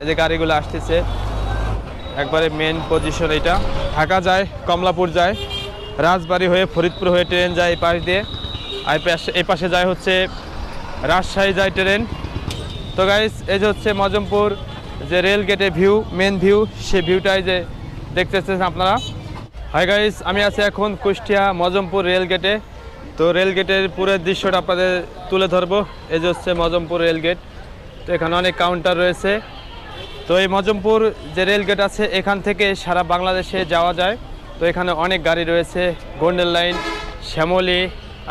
এই যে গাড়িগুলো আসতেছে, একবারে মেন পজিশন এটা। ঢাকা যায়, কমলাপুর যায়, রাজবাড়ি হয়ে ফরিদপুর হয়ে ট্রেন যায় এই পাশ দিয়ে। আর এই পাশে- যায় হচ্ছে রাজশাহী যায় ট্রেন তো গাইস এই যে হচ্ছে মজমপুর যে রেল গেটে ভিউ মেন ভিউ সে ভিউটাই যে দেখতেছেন আপনারা। হাই গাইস আমি আছি এখন কুষ্টিয়া মজমপুর রেল গেটে তো রেল গেটের পুরো দৃশ্যটা আপনাদের তুলে ধরবো। এই যে হচ্ছে মজমপুর রেল গেট তো এখানে অনেক কাউন্টার রয়েছে। তো এই মজমপুর যে রেল গেট আছে, এখান থেকে সারা বাংলাদেশে যাওয়া যায়। তো এখানে অনেক গাড়ি রয়েছে গোল্ডেন লাইন শ্যামলি,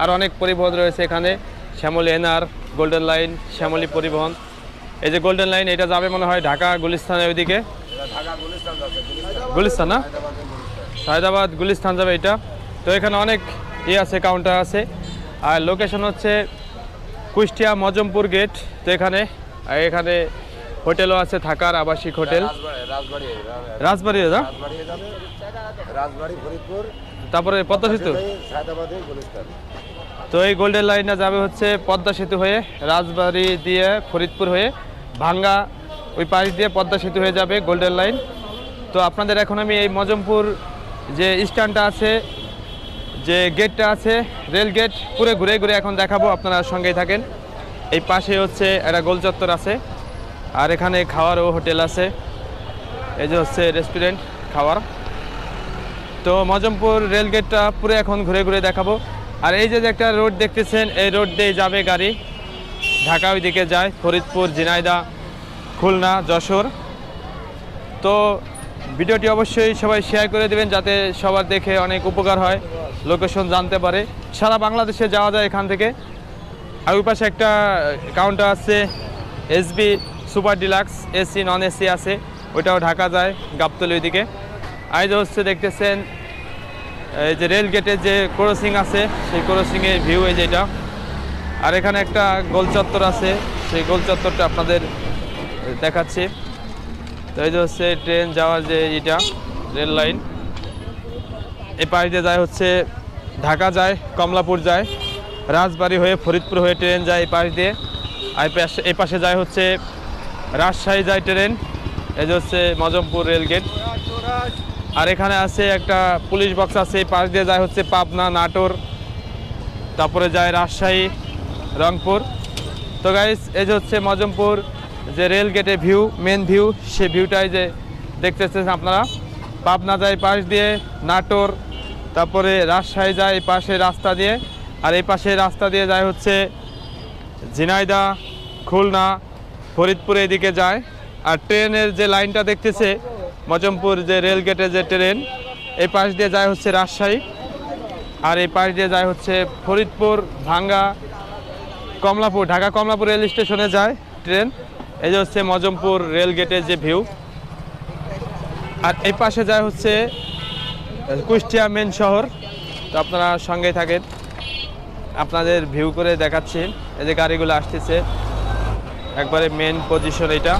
আর অনেক পরিবহন রয়েছে এখানে। Shyamoli NR golden line Shyamoli পরিবহন। এই যে গোল্ডেন লাইন এটা যাবে মনে হয় ঢাকা গুলিস্তানের ওইদিকে। গুলিস্তান না? সায়দাবাদ গুলিস্তান যাবে এটা। তো এখানে অনেক ইয়ে আছে কাউন্টার আছে। আর লোকেশন হচ্ছে কুষ্টিয়া মজমপুর গেট তো এখানে এখানে হোটেলও আছে থাকার আবাসিক হোটেল। রাজবাড়ি দাদা তারপরে পদ্মা সেতু? তো এই গোল্ডেন লাইনটা যাবে হচ্ছে পদ্মা সেতু হয়ে রাজবাড়ি দিয়ে ফরিদপুর হয়ে ভাঙ্গা ওই পাশ দিয়ে পদ্মা সেতু হয়ে যাবে গোল্ডেন লাইন। তো আপনাদের এখন আমি এই মজমপুর যে স্ট্যান্ডটা আছে যে গেটটা আছে রেল গেট পুরো ঘুরে ঘুরে এখন দেখাবো আপনারা সঙ্গেই থাকেন। এই পাশে হচ্ছে একটা গোল চত্বর আছে। আর এখানে খাওয়ারও হোটেল আছে। এই যে হচ্ছে রেস্টুরেন্ট, খাওয়ার। তো মজমপুর রেলগেটটা পুরো এখন ঘুরে ঘুরে দেখাবো। আর এই যে একটা রোড দেখতেছেন, এই রোড দিয়ে যাবে গাড়ি। ঢাকা ওইদিকে যায়, ফরিদপুর ঝিনাইদা খুলনা, যশোর। তো ভিডিওটি অবশ্যই সবাই শেয়ার করে দেবেন, যাতে সবার দেখে অনেক উপকার হয়, লোকেশন জানতে পারে। সারা বাংলাদেশে যাওয়া যায় এখান থেকে। আর ওই পাশে একটা কাউন্টার আছে SB super deluxe, AC non AC আছে, ওইটাও ঢাকা যায়, গাবতলি ওইদিকে। আর যে হচ্ছে দেখতেছেন, এই যে রেল গেটের যে ক্রসিং আছে, সেই ক্রসিংয়ের ভিউ এই যেটা আর এখানে একটা গোল চত্বর আছে, সেই গোল চত্বরটা আপনাদের দেখাচ্ছি। তো এই যে হচ্ছে ট্রেন যাওয়ার যে এটা রেল লাইন এই পাশ দিয়ে যায় হচ্ছে, ঢাকা যায়, কমলাপুর যায়, রাজবাড়ি হয়ে ফরিদপুর হয়ে ট্রেন যায় এই পাশ দিয়ে। আর এই পাশে যায় হচ্ছে রাজশাহী যায় ট্রেন যে হচ্ছে মজমপুর রেল গেট আর এখানে আছে একটা পুলিশ বক্স আছে পাশ দিয়ে যায় হচ্ছে পাবনা, নাটোর, তারপরে যায় রাজশাহী, রংপুর। তো গাইস এই যে হচ্ছে মজমপুর যে রেল গেটে ভিউ মেন ভিউ সে ভিউটাই যে দেখতেছেন আপনারা। পাবনা যায় পাশ দিয়ে, নাটোর, তারপরে রাজশাহী যায় এই পাশে রাস্তা দিয়ে। আর এই পাশে রাস্তা দিয়ে যায় হচ্ছে ঝিনাইদা খুলনা ফরিদপুর এদিকে যায়। আর ট্রেনের যে লাইনটা দেখতেছে, মজমপুর যে রেল গেটে যে ট্রেন, এই পাশ দিয়ে যায় হচ্ছে রাজশাহী। আর এই পাশ দিয়ে যায় হচ্ছে ফরিদপুর, ভাঙ্গা, কমলাপুর, ঢাকা কমলাপুর রেল স্টেশনে যায় ট্রেন। এই যে হচ্ছে মজমপুর রেল গেটের যে ভিউ। আর এই পাশে যায় হচ্ছে কুষ্টিয়া মেন শহর। তো আপনারা সঙ্গেই থাকেন। আপনাদের ভিউ করে দেখাচ্ছি। এই যে গাড়িগুলো আসতেছে একবারে মেন পজিশন এটা।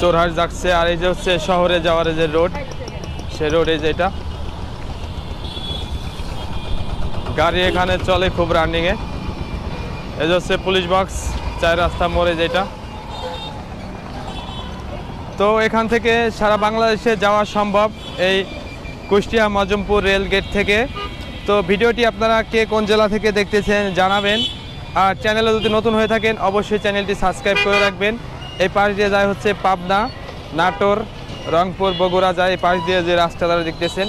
চোরহাট যাচ্ছে আর এই যে হচ্ছে শহরে যাওয়ার যে রোড সে রোড এই যে এটা। গাড়ি এখানে চলে খুব রানিংয়ে এই যে হচ্ছে পুলিশ বক্স চার রাস্তা মোড়ে যেটা তো এখান থেকে সারা বাংলাদেশে যাওয়া সম্ভব এই কুষ্টিয়া মজমপুর রেল গেট থেকে। তো ভিডিওটি আপনারা কে কোন জেলা থেকে দেখতেছেন জানাবেন। আর চ্যানেলে যদি নতুন হয়ে থাকেন, অবশ্যই চ্যানেলটি সাবস্ক্রাইব করে রাখবেন। এই পাশ দিয়ে যায় হচ্ছে পাবনা, নাটোর, রংপুর, বগুড়া যায়। এই পাশ দিয়ে যে রাস্তাটা দেখতেছেন,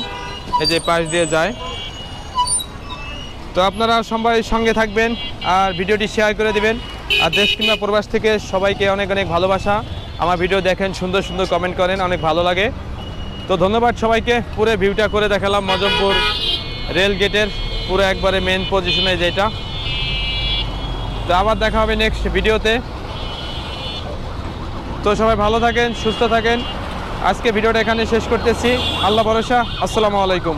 এই যে পাশ দিয়ে যায়। তো আপনারা সবাই সঙ্গে থাকবেন আর ভিডিওটি শেয়ার করে দিবেন। আর দেশ কিংবা প্রবাস থেকে সবাইকে অনেক অনেক ভালোবাসা। আমার ভিডিও দেখেন, সুন্দর সুন্দর কমেন্ট করেন, অনেক ভালো লাগে। তো ধন্যবাদ সবাইকে, পুরো ভিউটা করে দেখালাম। মজমপুর রেল গেটের পুরো একবারে মেন পজিশনে যেটা। তো আবার দেখা হবে নেক্সট ভিডিওতে। তো সবাই ভালো থাকেন, সুস্থ থাকেন। আজকে ভিডিওটা এখানে শেষ করতেছি। আল্লাহ ভরসা। আসসালামু আলাইকুম।